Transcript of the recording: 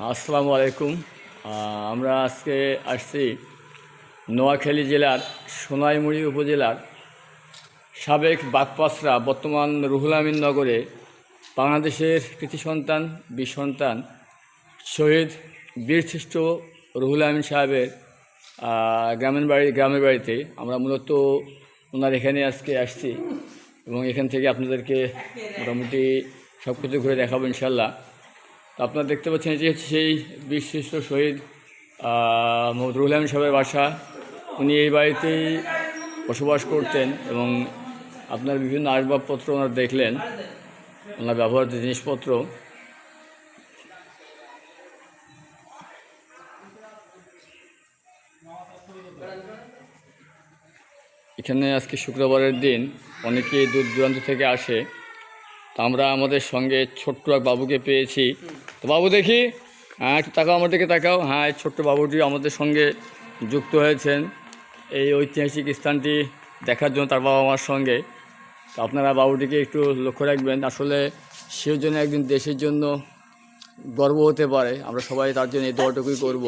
আসসালামু আলাইকুম। আমরা আজকে আসছি নোয়াখালী জেলার সোনাইমুড়ি উপজেলার সাবেক বাগপাসরা বর্তমান রুহুল আমিন নগরে বাংলাদেশের কৃতি সন্তান, বীর সন্তান শহীদ বীরশ্রেষ্ঠ রুহুল আমিন সাহেবের গ্রামের বাড়ি, গ্রামের বাড়িতে আমরা মূলত ওনার এখানে আজকে আসছি এবং এখান থেকে আপনাদেরকে মোটামুটি সব কিছু ঘুরে দেখাবো ইনশাল্লাহ আপনারা দেখতে পাচ্ছেন এটি হচ্ছে সেই বিশিষ্ট শহীদ আহ, মোহাম্মদ রুহুল আমিন সাহেবের বাসা। উনি এই বাড়িতেই বসবাস করতেন এবং আপনার বিভিন্ন আসবাবপত্র ওনারা দেখলেন। ওনার ব্যবহৃত জিনিসপত্র। এখানে আজকে শুক্রবারের দিন অনেকে দূর দূরান্ত থেকে আসে। তো আমরা আমাদের সঙ্গে ছোট্ট এক বাবুকে পেয়েছি। তো বাবু দেখি হ্যাঁ একটু তাকাও আমার দিকে, তাকাও। হ্যাঁ এই ছোট্ট বাবুটি আমাদের সঙ্গে যুক্ত হয়েছেন। এই ঐতিহাসিক স্থানটি দেখার জন্য তার বাবা মার সঙ্গে। তো আপনারা বাবুটিকে একটু লক্ষ্য রাখবেন, আসলে সেও জন্য একদিন দেশের জন্য গর্ব হতে পারে। আমরা সবাই তার জন্য এই দোয়াটুকুই করব।